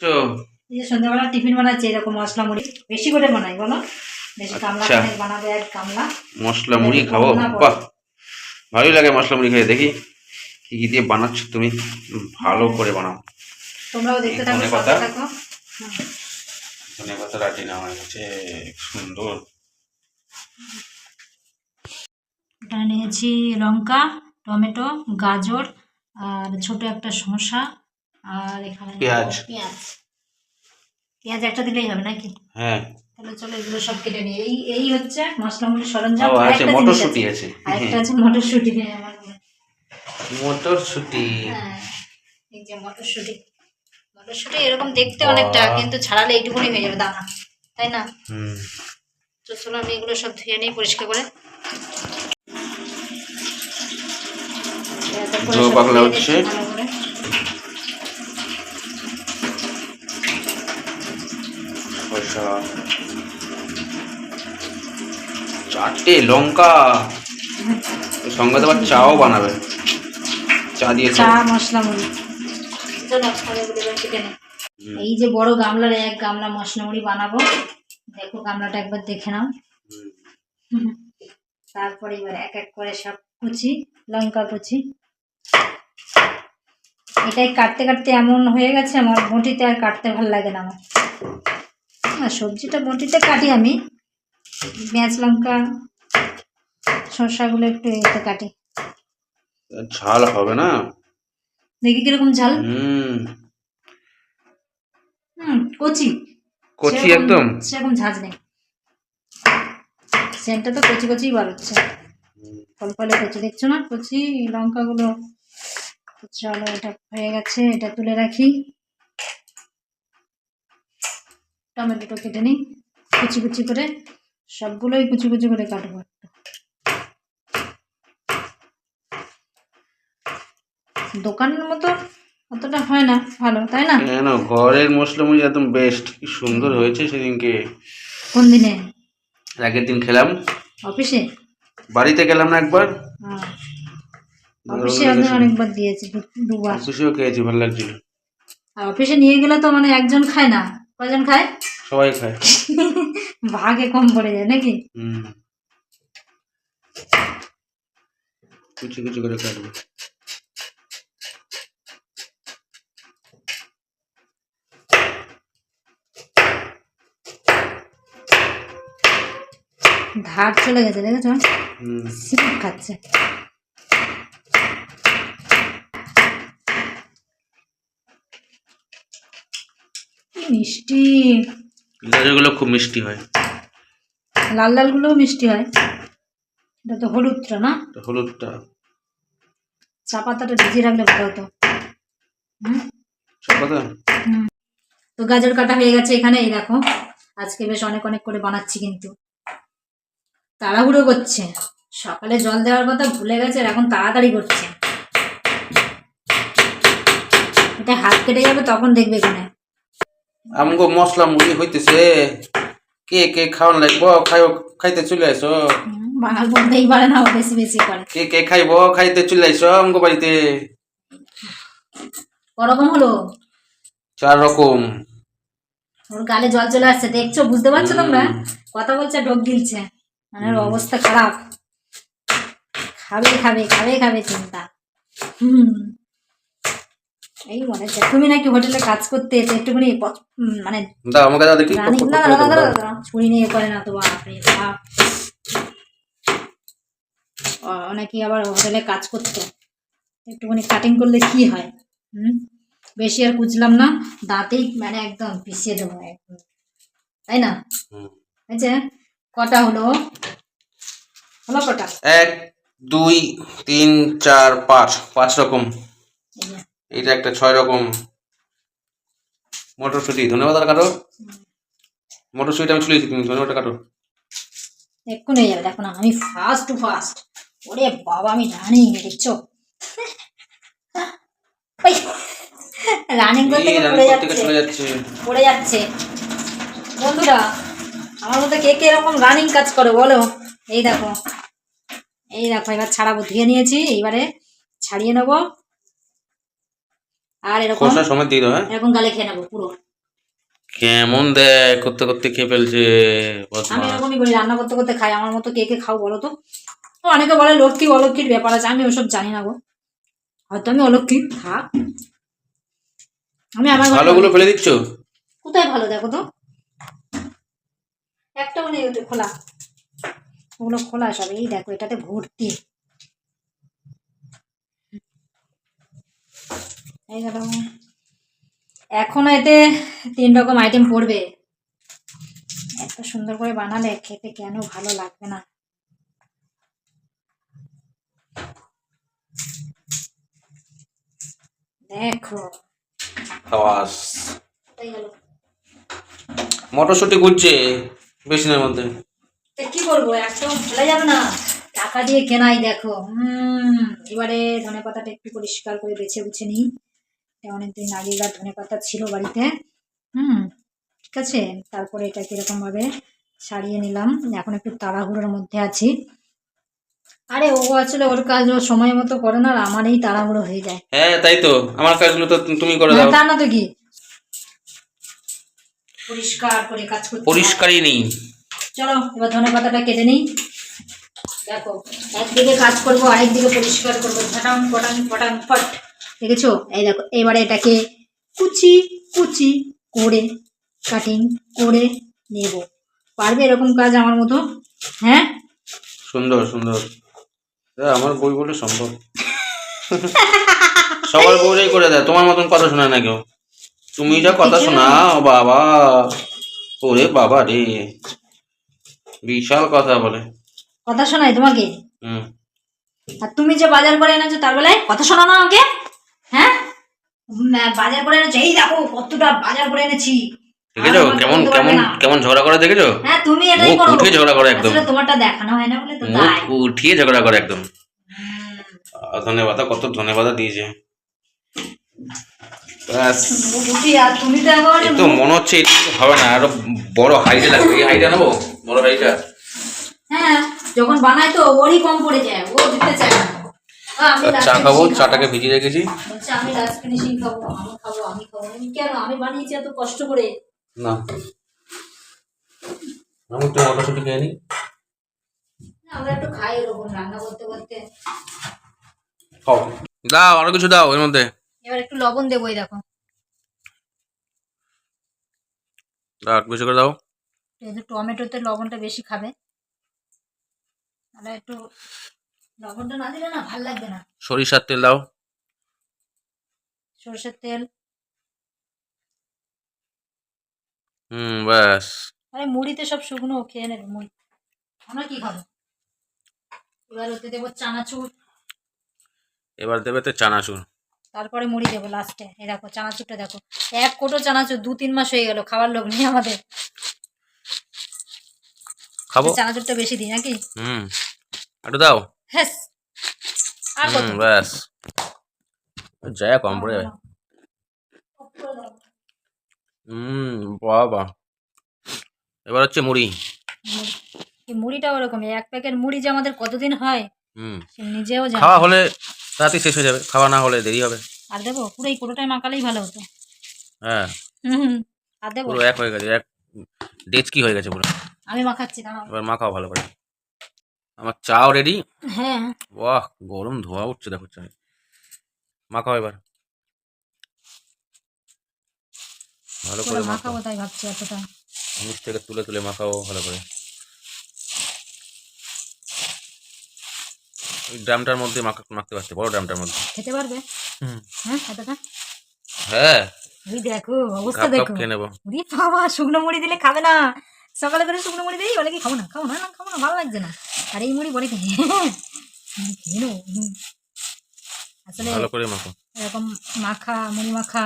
তো এই যে সন্ধ্যাবেলা টিফিন বানাচ্ছে এরকম মশলা মুড়ি। বেশি করে বানাই বলো? বেশি কামলা আচ্ছা। বানাবে এক কামলা। মশলা মুড়ি খাব? বাহ! ভালোই লাগে মশলা মুড়ি খেয়ে। দেখি কি কি দিয়ে বানাচ্ছ তুমি। ভালো করে বানাও। তোমরাও দেখতে থাকো হুম। ধনে পাতা না সুন্দর। এটা নিয়েছি লঙ্কা টমেটো গাজর আর ছোট একটা শসা। আর এখানে পেঁয়াজ। পেঁয়াজ। পেঁয়াজ একটা দিলেই হবে নাকি? হ্যাঁ। তাহলে চলো এগুলো সব কেটে নিই। এই এই হচ্ছে মশলা সরঞ্জাম। আছে আরেকটা আছে। আছে। আরেকটা আছে মটরশুটি নিয়ে আমার মনে। হ্যাঁ। এই যে মটরশুটি। মটরশুটি এরকম দেখতে অনেকটা কিন্তু ছাড়ালে এইটুকুনি হয়ে যাবে দানা। তাই না? হুম। তো চলো আমি এগুলো সব ধুয়ে নিই পরিষ্কার করে। পাকলা হচ্ছে। পয়সা চারটে লঙ্কা। সঙ্গে তো আবার চাও বানাবে। চা দিয়ে চা মশলা মুড়ি। এই যে বড় গামলার এক গামলা মশলা মুড়ি বানাবো। দেখো গামলাটা একবার দেখে নাও। তারপরে এবার এক এক করে সব কুচি লঙ্কা কুচি। এটাই কাটতে কাটতে এমন হয়ে গেছে আমার বটিতে আর কাটতে ভালো লাগে না আমার। আর সবজিটা বটিতে কাটি আমি। পেঁয়াজ লঙ্কা শসাগুলো একটু এতে কাটি। ঝাল হবে না? দেখি কীরকম ঝাল। হুম। কচি। কচি একদম? সেরকম ঝাঁজ নেই। সেন্টটা তো কচি কচি বার হচ্ছে। ফল ফলে কচি দেখছ না? কচি লঙ্কাগুলো চলো এটা হয়ে গেছে এটা তুলে রাখি। টমেটোটা কেটে নিই কুচি কুচি করে সবগুলোই কুচি কুচি করে কাটবো দোকানের মতো অতটা হয় না ভালো তাই না? কেন? ঘরের মশলা মুড়ি একদম বেস্ট কি সুন্দর হয়েছে সেদিনকে। কোন দিনে? আগের দিন খেলাম। অফিসে? বাড়িতে গেলাম না একবার। হ্যাঁ। অফিসে আমি অনেকবার দিয়েছি দুবার। অফিসেও খেয়েছি ভালো লাগছিল। আর অফিসে নিয়ে গেলে তো মানে একজন খায় না। কজন খায়? সবাই খায়। ভাগে কম পড়ে যায় নাকি? হুম। কুচি কুচি করে কাটবো ধার চলে গেছে দেখেছ? হুম। খাচ্ছে। মিষ্টি। গাজরগুলো খুব মিষ্টি হয়। লাল লাল গুলোও মিষ্টি হয়। এটা তো হলুদটা না? তো হলুদটা। চা পাতাটা ভিজিয়ে রাখলে ভালো হতো। তো গাজর কাটা হয়ে গেছে এখানে এই দেখো। আজকে বেশ অনেক অনেক করে বানাচ্ছি কিন্তু। তাড়াহুড়ো করছে। সকালে জল দেওয়ার কথা ভুলে গেছে এখন তাড়াতাড়ি করছে। এটা হাত কেটে যাবে তখন দেখবে এখানে। আমগো মশলা মুড়ি হইতেছে। কে কে খাওয়ান লাগবো? খাইও খাইতে চলে আসো বাঙাল বলতেই পারে না বেশি বেশি করে। কে কে খাইবো? খাইতে চলে আসো আমগো বাড়িতে। ওরকম হলো? চার রকম। ওর গালে জল চলে আসছে দেখছ? বুঝতে পারছ তোমরা। কথা বলছে ঢোক গিলছে। মানে অবস্থা খারাপ। খাবে খাবে খাবে খাবে চিন্তা। হুম। এই মনে হচ্ছে। তুমি নাকি হোটেলে কাজ করতে তো একটুখানি মানে আমাকে দেখি। না না, না, না, না, না, ছুরি নিয়ে করে না তো বাপরে বাপ। অনেকে আবার হোটেলে কাজ করতো। একটুখানি কাটিং করলে কি হয়? হুম? বেশি আর কুচলাম না দাঁতেই মানে একদম পিছিয়ে দেবো একদম। তাই না। আচ্ছা কটা হলো? হলো কটা? এক দুই তিন চার পাঁচ। পাঁচ রকম। এটা একটা ছয় রকম মটরশুঁটি। ধন্যবাদ আর কাটো। মটরশুঁটি আমি ছুলেছি তুমি ধন্যবাদ কাটো। এক্ষুনি যাবে দেখো না আমি ফার্স্ট টু ফার্স্ট ওরে বাবা আমি রানিং দেখছ? রানিং করতে পড়ে চলে যাচ্ছে। পড়ে যাচ্ছে। বন্ধুরা আমার মধ্যে কে কে এরকম রানিং কাজ করে বলো? এই দেখো এই দেখো এবার ছাড়াবো ধুয়ে নিয়েছি এইবারে ছাড়িয়ে নেব। আর এরকম খোসা সময় দিয়ে দাও হ্যাঁ? এরকম গালে খেয়ে নেব পুরো। কেমন দেখ করতে করতে খেয়ে ফেলছে আমি এরকমই করি রান্না করতে করতে খাই আমার মতো কে কে খাও বলো তো? অনেকে বলে লক্ষ্মী অলক্ষ্মীর ব্যাপার আছে আমি ওসব জানি না গো। হয়তো আমি অলক্ষ্মী থাক। আমি আমার ভালোগুলো ফেলে দিচ্ছ? কোথায় ভালো দেখো তো? একটা ওটা খোলা। ওগুলো খোলা সব এই দেখো এটাতে ভর্তি। এই এখন এতে তিন রকম আইটেম পড়বে। এত সুন্দর করে বানালে খেতে কেন ভালো লাগবে না। দেখো। গেল মটরশুটি ঘুরছে বেসিনের মধ্যে। কি করব? একদম ফেলা যাবে না। টাকা দিয়ে কেনাই দেখো। উম, এবারে ধনে পাতাটা একটু পরিষ্কার করে বেছে বুছে নিই। অনেকদিন আগেকার ধনে পাতা ছিল বাড়িতে। হুম ঠিক আছে? তারপরে এটা কীরকম ভাবে ছাড়িয়ে নিলাম। এখন একটু তাড়াহুড়োর মধ্যে আছি। আরে ও আসলে ওর কাজ ও সময় মতো করে না আর আমার এই তাড়াহুড়ো হয়ে যায়। হ্যাঁ তাই তো। আমার কাজগুলো তো তুমি করে দাও। তা না তো কি? পরিষ্কার করে কাজ করতে পরিষ্কারই নেই। চলো এবার ধনে পাতাটা কেটে নিই। দেখো একদিকে কাজ করব আরেকদিকে পরিষ্কার করব। ফটাম ফটাম ফটাম ফট। দেখেছ? এই দেখো এবারে এটাকে কুচি কুচি করে কাটিং করে নেব। পারবে এরকম কাজ আমার মতো? হ্যাঁ? সুন্দর সুন্দর। আমার বই বলে সম্ভব। সবার বউরাই করে দেয় তোমার মতন কথা শোনায় না কেউ। তুমি যা কথা শোনাও বাবা। ওরে বাবা রে। বিশাল কথা বলে। কথা শোনাই তোমাকে? হুম। আর তুমি যে বাজার করে এনেছো তার বেলায় কথা শোনা না আমাকে? হ্যাঁ? বাজার করে এনেছো? এই দেখো কতটা বাজার করে এনেছি। দেখেছ? কেমন কেমন কেমন ঝগড়া করে দেখেছ? হ্যাঁ তুমি এটাই করো। উঠিয়ে ঝগড়া করে একদম। আসলে তোমারটা দেখানো হয় না বলে তো তাই। উঠিয়ে ঝগড়া করে একদম। ধন্যবাদ কত ধন্যবাদ দিয়েছে। তো মনে হচ্ছে হবে না আরও বড় হাইটে লাগবে। এই হাইটা নেব? বড় হাইটা হ্যাঁ যখন বানাই তো ওরই কম পড়ে যায় ও দিতে চায় না। চা খাব চাটাকে ভিজিয়ে রেখেছি। আমি লাস্ট ফিনিশিং খাব আমি খাব আমি খাব। কেন? আমি বানিয়েছি এত কষ্ট করে। না। আমি একটু মটরশুটি খেয়ে নিই। আমরা একটু খাই এরকম রান্না করতে করতে। খাও। দাও আরও কিছু দাও এর মধ্যে। এবার একটু লবণ দেবো দেখো। দাও একটু বেশি করে দাও। এই যে টমেটোতে লবণটা বেশি খাবে। তাহলে একটু লবণটা না দিলে না ভালো লাগবে না। সরিষার তেল দাও। সরষের তেল। হুম ব্যাস। আরে মুড়িতে সব শুকনো খেয়ে নেবে মুড়ি। আমরা কি খাব? এবার ওতে দেবো চানাচুর। এবার দেবে তো চানাচুর। তারপরে মুড়ি দেবো লাস্টে এই দেখো চানাচুরটা দেখো। এক কোটো চানাচুর দু তিন মাস হয়ে গেল খাবার লোক নেই আমাদের। খাব। চানাচুরটা বেশি দিই নাকি? হুম। একটু দাও। হ্যাঁ আর কত? ব্যাস। যায় কম পড়ে যাবে। হুম বাহ এবার হচ্ছে মুড়ি। এই মুড়িটা ওরকম এক প্যাকেট মুড়ি যে আমাদের কতদিন হয় হুম। নিজেও জানে খাওয়া হলে রাতে শেষ হয়ে যাবে খাওয়া না হলে দেরি হবে। আর দেবো পুরো এই কোটোটায় মাখালেই ভালো হতো। হ্যাঁ। হুম হুম। আর দেবো? পুরো এক হয়ে গেছে এক ডেচকি হয়ে গেছে পুরো। আমি মাখাচ্ছি দাঁড়াও। এবার মাখাও ভালো করে। আমার চাও রেডি হ্যাঁ। বাহ গরম ধোয়া উঠছে দেখো চায়ে। মাখাও এবার। ভালো করে মাখাবো তাই ভাবছি এতটা। নিচ থেকে তুলে তুলে মাখাও ভালো করে। ওই ড্রামটার মধ্যে মাখা মাখতে পারতে বড় ড্রামটার মধ্যে। খেতে পারবে? হুম। হ্যাঁ এতটা? হ্যাঁ। ওই দেখো অবস্থা দেখো। খেয়ে নেব। বাবা শুকনো মুড়ি দিলে খাবে না। সকালে করে শুকনো মুড়ি দিই বলে কি খাব না খাব না না খাব না ভালো লাগছে না। আর এই মুড়ি বলে কি হ্যাঁ। আসলে ভালো করে মাখো। এরকম মাখা মুড়ি মাখা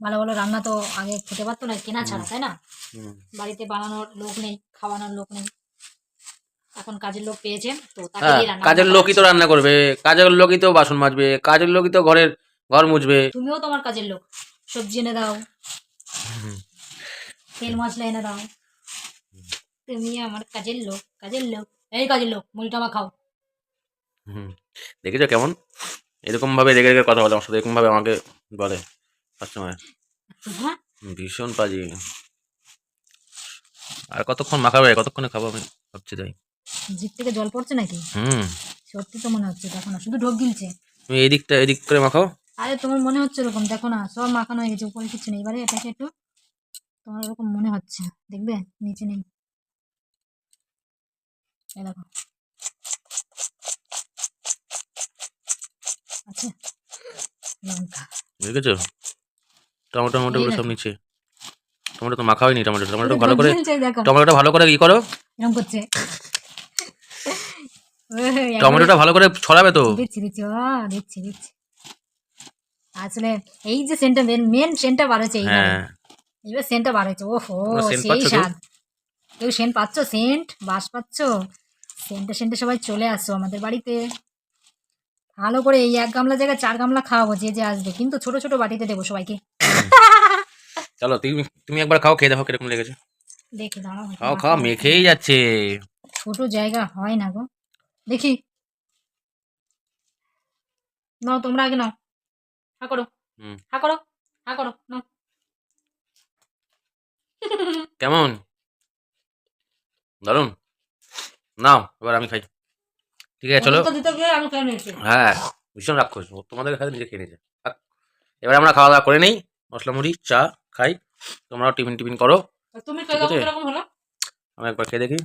ভালো ভালো রান্না তো আগে খেতে পারতো না কেনা ছাড়া তাই না? বাড়িতে বানানোর লোক নেই খাওয়ানোর লোক নেই। এখন কাজের লোক পেয়েছে তো তাকে হ্যাঁ দিয়ে রান্না কাজের লোকই তো রান্না করবে কাজের লোকই তো বাসন মাজবে কাজের লোকই তো ঘরের ঘর মুছবে। তুমিও তোমার কাজের লোক সবজি এনে দাও তেল মশলা এনে দাও। তুমি আমার কাজের লোক কাজের লোক। এই কাজের লোক মুড়িটা আমার খাও। হুম দেখেছ কেমন? এরকম ভাবে রেগে রেগে কথা বলে আমার সাথে এরকম ভাবে আমাকে বলে সবসময় হ্যাঁ? ভীষণ পাজি। আর কতক্ষণ মাখাবে কতক্ষণে খাব আমি? ভাবছি তাই। জিপ থেকে জল পড়ছে নাকি? হুম। সত্যি তো মনে হচ্ছে দেখো না শুধু ঢোক গিলছে। তুমি এদিকটা এদিক করে মাখাও। আরে তোমার মনে হচ্ছে এরকম দেখো না সব মাখানো হয়ে গেছে উপরে কিছু নেই। এবারে এটাকে একটু তোমার এরকম মনে হচ্ছে দেখবে? নিচে নেই। এই দেখো আচ্ছা লঙ্কা। দেখেছ? টমেটো টমেটো গুলো সব নিচে টমেটো তো মাখা হয়নি টমেটো। টমেটো ভালো করে টমেটোটা ভালো করে কি করো। এরকম করছে। টমেটোটা ভালো করে ছড়াবে তো। দিচ্ছি দিচ্ছি। ও দিচ্ছি দিচ্ছি। আসলে এই যে সেন্টটা মেন মেন সেন্টটা বার হয়েছে এইবারে হ্যাঁ। এবার সেন্টটা বার হয়েছে ওহো সেই স্বাদ। কেউ সেন্ট পাচ্ছ? সেন্ট বাস পাচ্ছ? সেন্টে সেন্টে সবাই চলে আসো আমাদের বাড়িতে। ভালো করে এই এক গামলা জায়গায় চার গামলা খাওয়াবো যে যে আসবে। কিন্তু ছোট ছোট বাটিতে দেবো সবাইকে। চলো তুমি তুমি একবার খাও খেয়ে দেখো কীরকম লেগেছে। দেখি দাঁড়াও খাও খাও মেখেই যাচ্ছে। ছোট জায়গা হয় না গো। দেখি। নাও তোমরা আগে নাও। হা করো। হুম। হা করো। হা করো নাও। কেমন? দারুণ নাও এবার আমি খাই ঠিক আছে চলো। হ্যাঁ ভীষণ ও তোমাদের খাতে নিজে খেয়ে নিয়েছে। এবার আমরা খাওয়া দাওয়া করে নেই। মশলা মুড়ি চা খাই। তোমরাও টিফিন টিফিন করো। ঠিক আছে। কীরকম আমি একবার খেয়ে দেখি।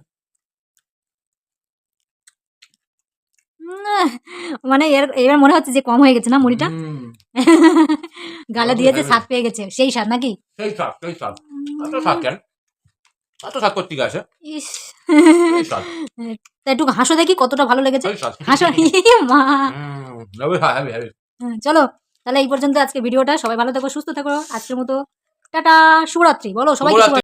মানে এর এবার মনে হচ্ছে যে কম হয়ে গেছে না মুড়িটা? গালে দিয়েছে। স্বাদ পেয়ে গেছে। সেই স্বাদ নাকি? সেই স্বাদ সেই স্বাদ। এত স্বাদ করতে ইস। একটু হাসো দেখি কতটা ভালো লেগেছে। হাসো। মা। চলো তাহলে এই পর্যন্ত আজকে ভিডিওটা। সবাই ভালো থাকো সুস্থ থাকো। আজকের মতো টাটা শুভরাত্রি। বলো সবাই।